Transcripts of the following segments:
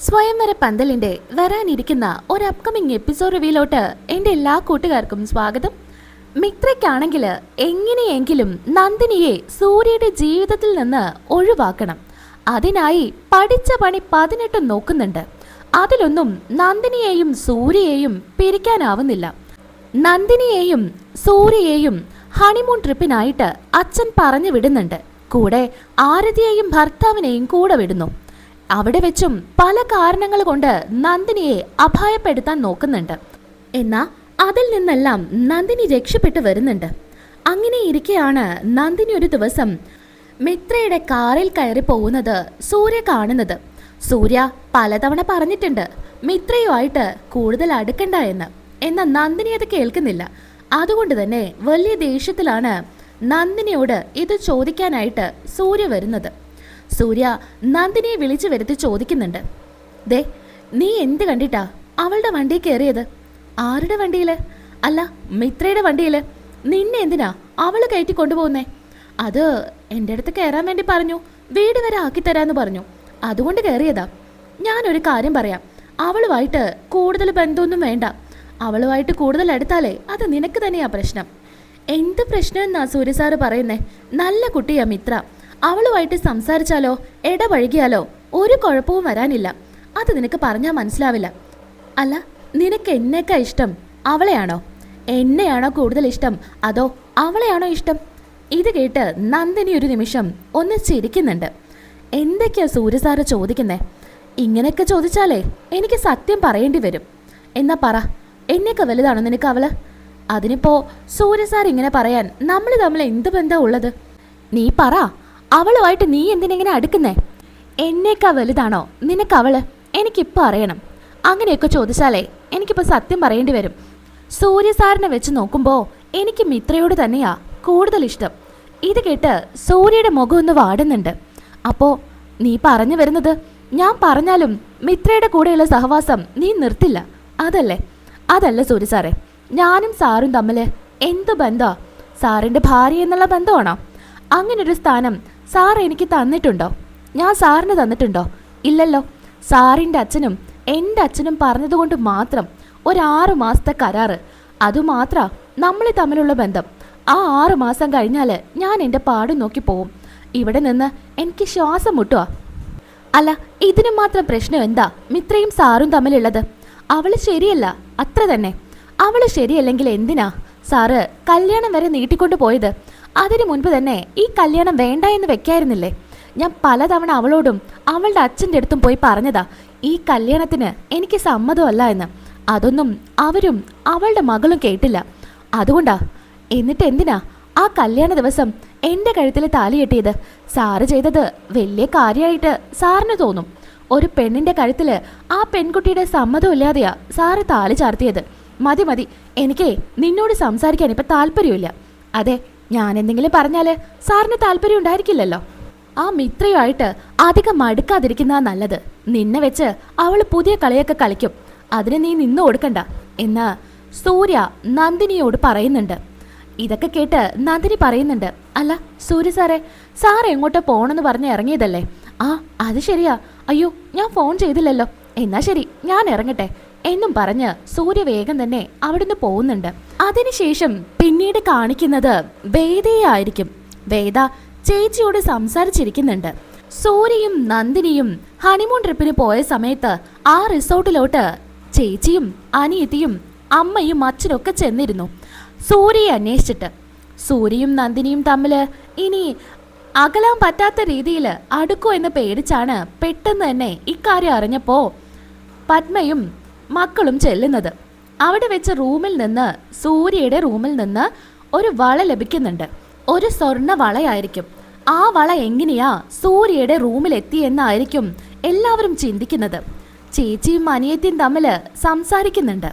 സ്വയംവര പന്തലിന്റെ വരാനിരിക്കുന്ന ഒരു അപ്കമിങ് എപ്പിസോഡ് റിവ്യൂലോട്ട് എന്റെ എല്ലാ കൂട്ടുകാർക്കും സ്വാഗതം. മിത്രയ്ക്കാണെങ്കിൽ എങ്ങനെയെങ്കിലും നന്ദിനിയെ സൂര്യയുടെ ജീവിതത്തിൽ നിന്ന് ഒഴിവാക്കണം. അതിനായി പഠിച്ച പണി പതിനെട്ട് നോക്കുന്നുണ്ട്. അതിലൊന്നും നന്ദിനിയെയും സൂര്യയെയും പിരിക്കാനാവുന്നില്ല. നന്ദിനിയെയും സൂര്യയെയും ഹണിമൂൺ ട്രിപ്പിനായിട്ട് അച്ഛൻ പറഞ്ഞു വിടുന്നുണ്ട്. കൂടെ ആരതിയെയും ഭർത്താവിനെയും കൂടെ വിടുന്നു. അവിടെ വെച്ചും പല കാരണങ്ങൾ കൊണ്ട് നന്ദിനിയെ അപായപ്പെടുത്താൻ നോക്കുന്നുണ്ട്. എന്നാ അതിൽ നിന്നെല്ലാം നന്ദിനി രക്ഷപ്പെട്ടു വരുന്നുണ്ട്. അങ്ങനെ ഇരിക്കെയാണ് നന്ദിനി ഒരു ദിവസം മിത്രയുടെ കാറിൽ കയറി പോകുന്നത് സൂര്യ കാണുന്നത്. സൂര്യ പലതവണ പറഞ്ഞിട്ടുണ്ട് മിത്രയുമായിട്ട് കൂടുതൽ അടുക്കണ്ട എന്ന്. എന്നാൽ നന്ദിനി അത് കേൾക്കുന്നില്ല. അതുകൊണ്ട് തന്നെ വലിയ ദേഷ്യത്തിലാണ് നന്ദിനിയോട് ഇത് ചോദിക്കാനായിട്ട് സൂര്യ വരുന്നത്. സൂര്യ നന്ദിനിയെ വിളിച്ചു വരുത്തി ചോദിക്കുന്നുണ്ട്. ദേ നീ എന്ത് കണ്ടിട്ടാ? അവളുടെ വണ്ടി കയറിയത്? ആരുടെ വണ്ടിയിൽ അല്ല മിത്രയുടെ വണ്ടിയിൽ നിന്നെ എന്തിനാ അവൾ കയറ്റി കൊണ്ടുപോകുന്നേ? അത് എന്റെ അടുത്ത് കയറാൻ വേണ്ടി പറഞ്ഞു. വീട് വരെ ആക്കി ആക്കിത്തരാന്ന് പറഞ്ഞു. അതുകൊണ്ട് കയറിയതാ. ഞാനൊരു കാര്യം പറയാം. അവളുമായിട്ട് കൂടുതൽ ബന്ധമൊന്നും വേണ്ട. അവളുമായിട്ട് കൂടുതൽ അടുത്താലേ അത് നിനക്ക് തന്നെയാ പ്രശ്നം. എന്ത് പ്രശ്നം എന്നാ സൂര്യ സാറ് പറയുന്നേ? നല്ല കുട്ടിയാ മിത്ര. അവളുമായിട്ട് സംസാരിച്ചാലോ? ഇടപഴകിയാലോ ഒരു കുഴപ്പവും വരാനില്ല. അത് നിനക്ക് പറഞ്ഞാൽ മനസ്സിലാവില്ല. അല്ല നിനക്ക് എന്നേക്കാ ഇഷ്ടം? അവളെയാണോ? എന്നെയാണോ കൂടുതൽ ഇഷ്ടം? അതോ അവളെയാണോ ഇഷ്ടം? ഇത് കേട്ട് നന്ദിനി ഒരു നിമിഷം ഒന്ന് ചിരിക്കുന്നുണ്ട്. എന്തൊക്കെയാ സൂര്യസാറ് ചോദിക്കുന്നേ? ഇങ്ങനെയൊക്കെ ചോദിച്ചാലേ എനിക്ക് സത്യം പറയേണ്ടി വരും. എന്നാ പറ എന്നേക്കാ വലുതാണോ നിനക്ക് അവൾ? അതിനിപ്പോ സൂര്യസാർ ഇങ്ങനെ പറയാൻ നമ്മൾ തമ്മിൽ എന്ത് ബന്ധം ഉള്ളത്? നീ പറ. അവളുമായിട്ട് നീ എന്തിനെങ്ങനെ അടുക്കുന്നേ? എന്നേക്കാ വലുതാണോ? നിനക്ക് അവൾ എനിക്കിപ്പോൾ അറിയണം. അങ്ങനെയൊക്കെ ചോദിച്ചാലേ എനിക്കിപ്പോൾ സത്യം പറയേണ്ടി വരും. സൂര്യസാറിനെ വെച്ച് നോക്കുമ്പോൾ എനിക്ക് മിത്രയോട് തന്നെയാ കൂടുതൽ ഇഷ്ടം. ഇത് കേട്ട് സൂര്യയുടെ മുഖം ഒന്ന് വാടുന്നുണ്ട്. അപ്പോൾ നീ പറഞ്ഞു വരുന്നത് ഞാൻ പറഞ്ഞാലും മിത്രയുടെ കൂടെയുള്ള സഹവാസം നീ നിർത്തില്ല. അതല്ലേ? അതല്ല സൂര്യ സാറേ. ഞാനും സാറും തമ്മിൽ എന്ത് ബന്ധമാണ് സാറിന്റെ ഭാര്യ എന്നുള്ള ബന്ധമാണോ? അങ്ങനൊരു സ്ഥാനം സാർ എനിക്ക് തന്നിട്ടുണ്ടോ? ഞാൻ സാറിന് തന്നിട്ടുണ്ടോ? ഇല്ലല്ലോ. സാറിന്റെ അച്ഛനും എന്റെ അച്ഛനും പറഞ്ഞതുകൊണ്ട് മാത്രം ഒരാറു മാസത്തെ കരാറ്. അതുമാത്ര നമ്മൾ തമ്മിലുള്ള ബന്ധം. ആ ആറു മാസം കഴിഞ്ഞാൽ ഞാൻ എന്റെ പാട് നോക്കി പോവും. ഇവിടെ നിന്ന് എനിക്ക് ശ്വാസം മുട്ടുക അല്ല ഇതിന് മാത്രം പ്രശ്നം എന്താ? മിത്രയും സാറും തമ്മിലുള്ളത്? അവൾ ശരിയല്ല അത്ര തന്നെ. അവൾ ശരിയല്ലെങ്കിൽ എന്തിനാ? സാറ് കല്യാണം വരെ നീട്ടിക്കൊണ്ടു പോയത്? അതിനു മുൻപ് തന്നെ ഈ കല്യാണം വേണ്ട എന്ന് വെക്കായിരുന്നില്ലേ? ഞാൻ പലതവണ അവളോടും അവളുടെ അച്ഛന്റെ അടുത്തും പോയി പറഞ്ഞതാ ഈ കല്യാണത്തിന് എനിക്ക് സമ്മതമല്ല എന്ന്. അതൊന്നും അവരും അവളുടെ മകളും കേട്ടില്ല. അതുകൊണ്ടാ എന്നിട്ട് എന്തിനാ ആ കല്യാണ ദിവസം എന്റെ കഴുത്തിൽ താലി കെട്ടിയത്? സാറ് ചെയ്തത് വലിയ കാര്യമായിട്ട് സാറിന് തോന്നും. ഒരു പെണ്ണിന്റെ കഴുത്തിൽ ആ പെൺകുട്ടിയുടെ സമ്മതമില്ലാതെയാ സാറ് താലി ചാർത്തിയത്. മതി മതി എനിക്കേ നിന്നോട് സംസാരിക്കാൻ ഇപ്പം താല്പര്യമില്ല. അതെ ഞാൻ എന്തെങ്കിലും പറഞ്ഞാൽ സാറിന് താല്പര്യം ഉണ്ടായിരിക്കില്ലല്ലോ. ആ മിത്രയുമായിട്ട് അധികം മടുക്കാതിരിക്കുന്ന നല്ലത്. നിന്നെ വെച്ച് അവൾ പുതിയ കളിയൊക്കെ കളിക്കും. അതിന് നീ നിന്നു കൊടുക്കണ്ട എന്ന് സൂര്യ നന്ദിനിയോട് പറയുന്നുണ്ട്. ഇതൊക്കെ കേട്ട് നന്ദിനി പറയുന്നുണ്ട്. അല്ല സൂര്യ സാറേ സാർ എങ്ങോട്ടോ പോണെന്ന് പറഞ്ഞ് ഇറങ്ങിയതല്ലേ? ആ അത് ശരിയാ. അയ്യോ ഞാൻ ഫോൺ ചെയ്തില്ലല്ലോ. എന്നാ ശരി ഞാൻ ഇറങ്ങട്ടെ. എന്നും പറഞ്ഞ് സൂര്യ വേഗം തന്നെ അവിടുന്ന് പോകുന്നുണ്ട്. അതിനുശേഷം പിന്നീട് കാണിക്കുന്നത് വേദയായിരിക്കും വേദ ചേച്ചിയോട് സംസാരിച്ചിരിക്കുന്നുണ്ട്. സൂര്യയും നന്ദിനിയും ഹണിമൂൺ ട്രിപ്പിന് പോയ സമയത്ത് ആ റിസോർട്ടിലോട്ട് ചേച്ചിയും അനിയത്തിയും അമ്മയും അച്ഛനൊക്കെ ചെന്നിരുന്നു. സൂര്യയെ അന്വേഷിച്ചിട്ട്. സൂര്യയും നന്ദിനിയും തമ്മിൽ ഇനി അകലാൻ പറ്റാത്ത രീതിയിൽ അടുക്കോ എന്ന് പേടിച്ചാണ് പെട്ടെന്ന് തന്നെ ഇക്കാര്യം അറിഞ്ഞപ്പോ പത്മയും മക്കളും ചെല്ലുന്നത്. അവിടെ വെച്ച റൂമിൽ നിന്ന് സൂര്യയുടെ റൂമിൽ നിന്ന് ഒരു വള ലഭിക്കുന്നുണ്ട്. ഒരു സ്വർണ വളയായിരിക്കും. ആ വള എങ്ങനെയാ സൂര്യയുടെ റൂമിൽ എത്തിയെന്നായിരിക്കും എല്ലാവരും ചിന്തിക്കുന്നത്. ചേച്ചിയും അനിയത്തിയും തമ്മിൽ സംസാരിക്കുന്നുണ്ട്.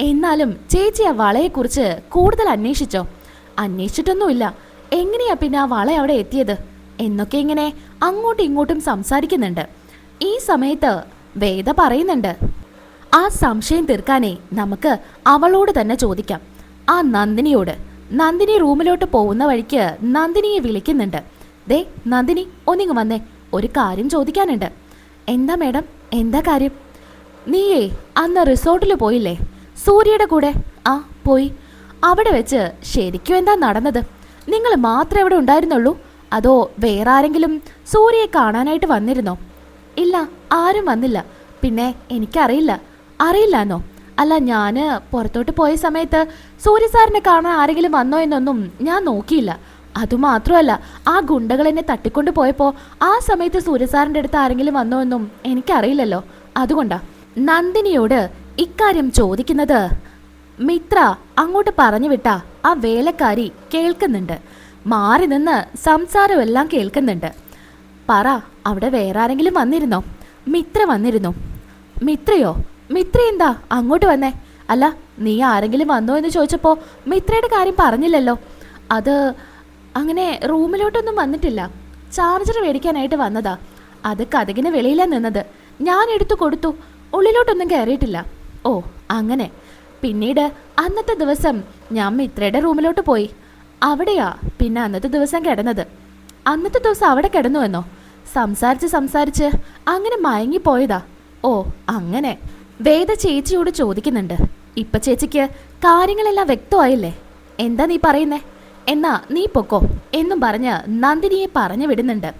എന്നാലും ചേച്ചി ആ വളയെക്കുറിച്ച് കൂടുതൽ അന്വേഷിച്ചോ? അന്വേഷിച്ചിട്ടൊന്നുമില്ല. എങ്ങനെയാ പിന്നെ ആ വള അവിടെ എത്തിയത്? എന്നൊക്കെ ഇങ്ങനെ അങ്ങോട്ടും ഇങ്ങോട്ടും സംസാരിക്കുന്നുണ്ട്. ഈ സമയത്ത് വേദ പറയുന്നുണ്ട്. ആ സംശയം തീർക്കാനേ നമുക്ക് അവളോട് തന്നെ ചോദിക്കാം. ആ നന്ദിനിയോട്. നന്ദിനി റൂമിലോട്ട് പോകുന്ന വഴിക്ക് നന്ദിനിയെ വിളിക്കുന്നുണ്ട്. ദേ നന്ദിനി ഒന്നിങ്ങ് വന്നേ. ഒരു കാര്യം ചോദിക്കാനുണ്ട്. എന്താ മേഡം? എന്താ കാര്യം? നീയേ അന്ന് റിസോർട്ടിൽ പോയില്ലേ? സൂര്യയുടെ കൂടെ. ആ പോയി. അവിടെ വെച്ച് ശരിക്കും എന്താ നടന്നത്? നിങ്ങൾ മാത്രമേ അവിടെ ഉണ്ടായിരുന്നുള്ളൂ? അതോ വേറെ ആരെങ്കിലും സൂര്യയെ കാണാനായിട്ട് വന്നിരുന്നോ? ഇല്ല ആരും വന്നില്ല. പിന്നെ എനിക്കറിയില്ല. അറിയില്ലാന്നോ? അല്ല ഞാൻ പുറത്തോട്ട് പോയ സമയത്ത് സൂര്യ സാറിനെ കാണാൻ ആരെങ്കിലും വന്നോ എന്നൊന്നും ഞാൻ നോക്കിയില്ല. അതുമാത്രമല്ല ആ ഗുണ്ടകൾ എന്നെ തട്ടിക്കൊണ്ട് പോയപ്പോ ആ സമയത്ത് സൂര്യസാറിന്റെ അടുത്ത് ആരെങ്കിലും വന്നോ എന്നും എനിക്കറിയില്ലല്ലോ. അതുകൊണ്ടാ നന്ദിനിയോട് ഇക്കാര്യം ചോദിക്കുന്നത്. മിത്ര അങ്ങോട്ട് പറഞ്ഞു വിട്ട ആ വേലക്കാരി കേൾക്കുന്നുണ്ട്. മാറി നിന്ന് സംസാരമെല്ലാം കേൾക്കുന്നുണ്ട്. പറ അവിടെ വേറെ ആരെങ്കിലും വന്നിരുന്നോ? മിത്ര വന്നിരുന്നു. മിത്രയോ? മിത്ര എന്താ അങ്ങോട്ട് വന്നേ? അല്ല നീ ആരെങ്കിലും വന്നോ എന്ന് ചോദിച്ചപ്പോ മിത്രയുടെ കാര്യം പറഞ്ഞില്ലല്ലോ. അത് അങ്ങനെ റൂമിലോട്ടൊന്നും വന്നിട്ടില്ല. ചാർജർ മേടിക്കാനായിട്ട് വന്നതാ. അത് കഥകിന് വെളിയിലാ നിന്നത്. ഞാൻ എടുത്തു കൊടുത്തു. ഉള്ളിലോട്ടൊന്നും കയറിയിട്ടില്ല. ഓ അങ്ങനെ. പിന്നീട് അന്നത്തെ ദിവസം ഞാൻ മിത്രയുടെ റൂമിലോട്ട് പോയി. അവിടെയാ പിന്നെ അന്നത്തെ ദിവസം കിടന്നത്. അന്നത്തെ ദിവസം അവിടെ കിടന്നു എന്നോ? സംസാരിച്ച് സംസാരിച്ച് അങ്ങനെ മയങ്ങിപ്പോയതാ. ഓ അങ്ങനെ. വേദ ചേച്ചിയോട് ചോദിക്കുന്നുണ്ട്. ഇപ്പൊ ചേച്ചിക്ക് കാര്യങ്ങളെല്ലാം വ്യക്തമായില്ലേ? എന്താ നീ പറയുന്നേ? എന്നാ നീ പൊക്കോ എന്നും പറഞ്ഞ് നന്ദിനിയെ പറഞ്ഞു വിടുന്നുണ്ട്.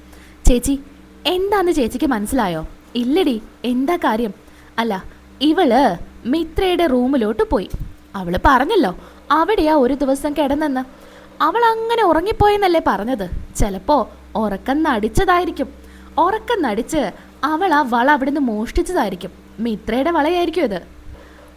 ചേച്ചി എന്താന്ന് ചേച്ചിക്ക് മനസ്സിലായോ? ഇല്ലടി എന്താ കാര്യം? അല്ല ഇവൾ മിത്രയുടെ റൂമിലോട്ട് പോയി. അവൾ പറഞ്ഞല്ലോ അവിടെയാ ഒരു ദിവസം കിടന്നെന്ന്. അവൾ അങ്ങനെ ഉറങ്ങിപ്പോയെന്നല്ലേ പറഞ്ഞത്. ചിലപ്പോ ഉറക്കം നടിച്ചതായിരിക്കും. ഉറക്കം നടിച്ച് അവൾ ആ വള അവിടുന്ന് മോഷ്ടിച്ചതായിരിക്കും. മിത്രയുടെ വളയായിരിക്കും ഇത്.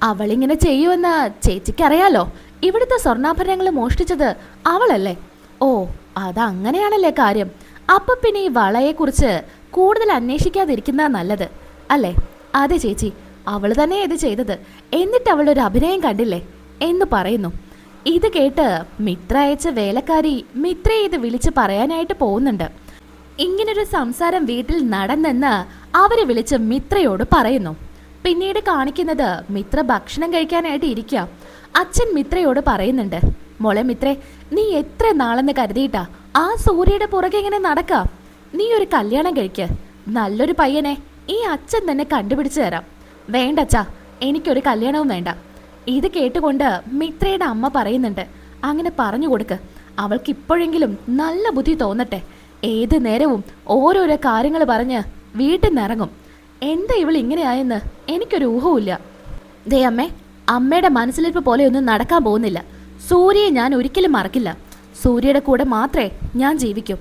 അവളിങ്ങനെ ചെയ്യുമെന്ന് ചേച്ചിക്കറിയാലോ? ഇവിടുത്തെ സ്വർണാഭരണങ്ങൾ മോഷ്ടിച്ചത് അവളല്ലേ? ഓ അതങ്ങനെയാണല്ലേ കാര്യം. അപ്പൊ പിന്നെ ഈ വളയെക്കുറിച്ച് കൂടുതൽ അന്വേഷിക്കാതിരിക്കുന്ന നല്ലത് അല്ലേ? അതെ ചേച്ചി അവൾ തന്നെ ഇത് ചെയ്തത്. എന്നിട്ട് ഒരു അഭിനയം കണ്ടില്ലേ? എന്ന് പറയുന്നു. ഇത് കേട്ട് മിത്ര അയച്ച വേലക്കാരി മിത്രയെ ഇത് വിളിച്ച് പറയാനായിട്ട് പോകുന്നുണ്ട്. ഇങ്ങനൊരു സംസാരം വീട്ടിൽ നടന്നെന്ന് അവരെ വിളിച്ച് മിത്രയോട് പറയുന്നു. പിന്നീട് കാണിക്കുന്നത് മിത്ര ഭക്ഷണം കഴിക്കാനായിട്ട് ഇരിക്കുക അച്ഛൻ മിത്രയോട് പറയുന്നുണ്ട് മോളെ മിത്രേ നീ എത്ര നാളെന്ന് കരുതിയിട്ടാ? ആ സൂര്യയുടെ പുറകെ ഇങ്ങനെ നടക്ക. നീ ഒരു കല്യാണം കഴിക്ക. നല്ലൊരു പയ്യനെ ഈ അച്ഛൻ തന്നെ കണ്ടുപിടിച്ചു തരാം. വേണ്ടച്ചാ എനിക്കൊരു കല്യാണവും വേണ്ട. ഇത് കേട്ടുകൊണ്ട് മിത്രയുടെ അമ്മ പറയുന്നുണ്ട് അങ്ങനെ പറഞ്ഞു കൊടുക്ക്. അവൾക്ക് ഇപ്പോഴെങ്കിലും നല്ല ബുദ്ധി തോന്നട്ടെ. ഏത് നേരവും ഓരോരോ കാര്യങ്ങൾ പറഞ്ഞ് വീട്ടിൽ നിന്നിറങ്ങും എന്താ ഇവൾ ഇങ്ങനെയായെന്ന് എനിക്കൊരു ഊഹവുമില്ല. ദേ അമ്മേ അമ്മയുടെ മനസ്സിലിരിപ്പ് പോലെ ഒന്നും നടക്കാൻ പോകുന്നില്ല. സൂര്യയെ ഞാൻ ഒരിക്കലും മറക്കില്ല. സൂര്യയുടെ കൂടെ മാത്രമേ ഞാൻ ജീവിക്കൂ.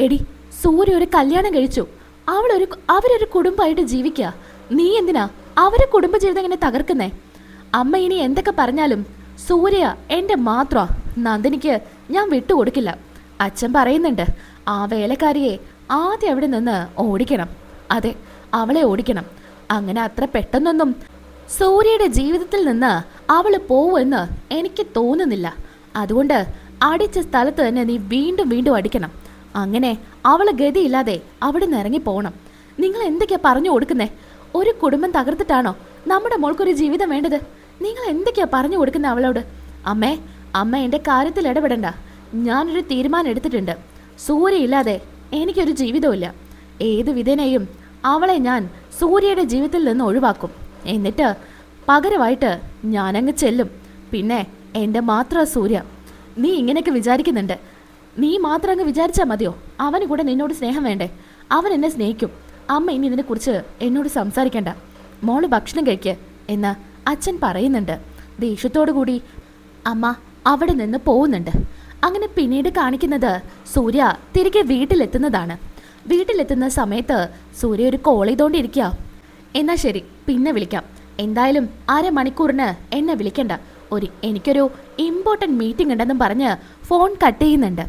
എടി സൂര്യ ഒരു കല്യാണം കഴിച്ചു. അവളൊരു അവരൊരു കുടുംബമായിട്ട് ജീവിക്കുക നീ എന്തിനാ അവരെ കുടുംബജീവിതം ഇങ്ങനെ തകർക്കുന്നേ? അമ്മ ഇനി എന്തൊക്കെ പറഞ്ഞാലും സൂര്യ എന്റെ മാത്രമാ. നന്ദിനിക്ക് ഞാൻ വിട്ടുകൊടുക്കില്ല. അച്ഛൻ പറയുന്നുണ്ട് ആ വേലക്കാരിയെ ആദ്യം അവിടെ നിന്ന് ഓടിക്കണം. അതെ അവളെ ഓടിക്കണം. അങ്ങനെ അത്ര പെട്ടെന്നൊന്നും സൂര്യയുടെ ജീവിതത്തിൽ നിന്ന് അവൾ പോവുമെന്ന് എനിക്ക് തോന്നുന്നില്ല. അതുകൊണ്ട് അടിച്ച സ്ഥലത്ത് തന്നെ നീ വീണ്ടും വീണ്ടും അടിക്കണം. അങ്ങനെ അവൾ ഗതിയില്ലാതെ അവിടെ നിന്ന് ഇറങ്ങി പോകണം നിങ്ങൾ എന്തൊക്കെയാ പറഞ്ഞു കൊടുക്കുന്നേ? ഒരു കുടുംബം തകർത്തിട്ടാണോ നമ്മുടെ മോൾക്കൊരു ജീവിതം വേണ്ടത്? നിങ്ങൾ എന്തൊക്കെയാ പറഞ്ഞു കൊടുക്കുന്നത് അവളോട്? അമ്മേ അമ്മ എന്റെ കാര്യത്തിൽ ഇടപെടണ്ട. ഞാനൊരു തീരുമാനം എടുത്തിട്ടുണ്ട്. സൂര്യ ഇല്ലാതെ എനിക്കൊരു ജീവിതമില്ല ഏത് വിധേനയും അവളെ ഞാൻ സൂര്യയുടെ ജീവിതത്തിൽ നിന്ന് ഒഴിവാക്കും. എന്നിട്ട് പകരമായിട്ട് ഞാനങ്ങ് ചെല്ലും. പിന്നെ എന്റെ മാത്ര സൂര്യ. നീ ഇങ്ങനെയൊക്കെ വിചാരിക്കുന്നുണ്ട്. നീ മാത്രം അങ്ങ് വിചാരിച്ചാൽ മതിയോ? അവന് കൂടെ നിന്നോട് സ്നേഹം വേണ്ടേ? അവൻ എന്നെ സ്നേഹിക്കും. അമ്മ ഇനി ഇതിനെക്കുറിച്ച് എന്നോട് സംസാരിക്കണ്ട. മോൾ ഭക്ഷണം കഴിക്ക് എന്ന് അച്ഛൻ പറയുന്നുണ്ട്. ദേഷ്യത്തോടു കൂടി അമ്മ അവിടെ നിന്ന് പോകുന്നുണ്ട്. അങ്ങനെ പിന്നീട് കാണിക്കുന്നത് സൂര്യ തിരികെ വീട്ടിലെത്തുന്നതാണ്. വീട്ടിലെത്തുന്ന സമയത്ത് സൂര്യ ഒരു കോൾ ചെയ്തോണ്ടിരിക്കുക എന്നാ ശരി പിന്നെ വിളിക്കാം. എന്തായാലും അരമണിക്കൂറിന് എന്നെ വിളിക്കണ്ട. ഒരു എനിക്കൊരു ഇമ്പോർട്ടന്റ് മീറ്റിംഗ് ഉണ്ടെന്നും പറഞ്ഞ് ഫോൺ കട്ട് ചെയ്യുന്നുണ്ട്.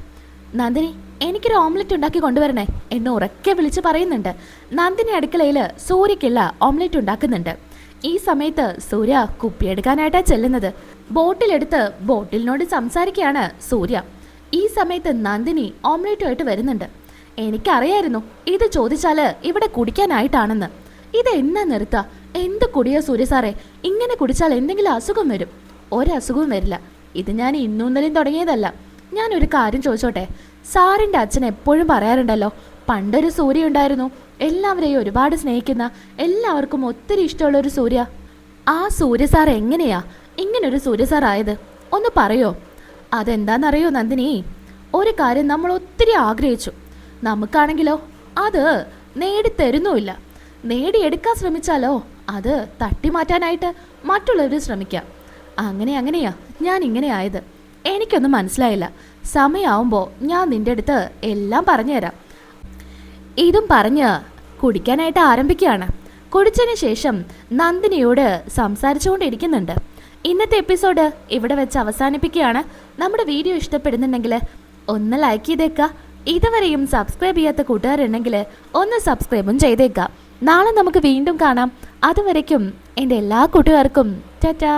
നന്ദിനി എനിക്കൊരു ഓംലെറ്റ് ഉണ്ടാക്കി കൊണ്ടുവരണേ എന്ന് ഉറക്കെ വിളിച്ച് പറയുന്നുണ്ട്. നന്ദിനി അടുക്കളയിൽ സൂര്യക്കുള്ള ഓംലെറ്റ് ഉണ്ടാക്കുന്നുണ്ട്. ഈ സമയത്ത് സൂര്യ കുപ്പിയെടുക്കാനായിട്ടാണ് ചെല്ലുന്നത്. ബോട്ടിലെടുത്ത് ബോട്ടിലിനോട് സംസാരിക്കുകയാണ് സൂര്യ. ഈ സമയത്ത് നന്ദിനി ഓംലേറ്റുമായിട്ട് വരുന്നുണ്ട്. എനിക്കറിയായിരുന്നു ഇത് ചോദിച്ചാൽ ഇവിടെ കുടിക്കാനായിട്ടാണെന്ന്. ഇത് എന്നാ നിർത്ത? എന്ത് കുടിയോ സൂര്യ സാറേ? ഇങ്ങനെ കുടിച്ചാൽ എന്തെങ്കിലും അസുഖം വരും. ഒരസുഖവും വരില്ല. ഇത് ഞാൻ ഇന്നും തുടങ്ങിയതല്ല. ഞാൻ ഒരു കാര്യം ചോദിച്ചോട്ടെ? സാറിന്റെ അച്ഛൻ എപ്പോഴും പറയാറുണ്ടല്ലോ പണ്ടൊരു സൂര്യ ഉണ്ടായിരുന്നു. എല്ലാവരെയും ഒരുപാട് സ്നേഹിക്കുന്ന എല്ലാവർക്കും ഒത്തിരി ഇഷ്ടമുള്ളൊരു സൂര്യ. ആ സൂര്യ സാർ എങ്ങനെയാ? ഇങ്ങനൊരു സൂര്യ സാർ ഒന്ന് പറയോ? അതെന്താണെന്നറിയോ നന്ദിനി? ഒരു കാര്യം നമ്മൾ ഒത്തിരി ആഗ്രഹിച്ചു. നമുക്കാണെങ്കിലോ അത് നേടിത്തരുന്നുമില്ല. നേടിയെടുക്കാൻ ശ്രമിച്ചാലോ അത് തട്ടിമാറ്റാനായിട്ട് മറ്റുള്ളവർ ശ്രമിക്കാം. അങ്ങനെ അങ്ങനെയാ ഞാൻ ഇങ്ങനെ ആയത്. എനിക്കൊന്നും മനസ്സിലായില്ല. സമയമാവുമ്പോൾ ഞാൻ നിന്റെ അടുത്ത് എല്ലാം പറഞ്ഞുതരാം. ഇതും പറഞ്ഞ് കുടിക്കാനായിട്ട് ആരംഭിക്കുകയാണ്. കുടിച്ചതിന് ശേഷം നന്ദിനിയോട് സംസാരിച്ചുകൊണ്ടിരിക്കുന്നുണ്ട്. ഇന്നത്തെ എപ്പിസോഡ് ഇവിടെ വെച്ച് അവസാനിപ്പിക്കുകയാണ്. നമ്മുടെ വീഡിയോ ഇഷ്ടപ്പെടുന്നുണ്ടെങ്കിൽ ഒന്ന് ലൈക്ക് ചെയ്തേക്കുക. ഇതുവരെയും സബ്സ്ക്രൈബ് ചെയ്യാത്ത കൂട്ടുകാരുണ്ടെങ്കിൽ ഒന്ന് സബ്സ്ക്രൈബും ചെയ്തേക്കാം നാളെ നമുക്ക് വീണ്ടും കാണാം. അതുവരയ്ക്കും എന്റെ എല്ലാ കൂട്ടുകാർക്കും. ടാറ്റാ.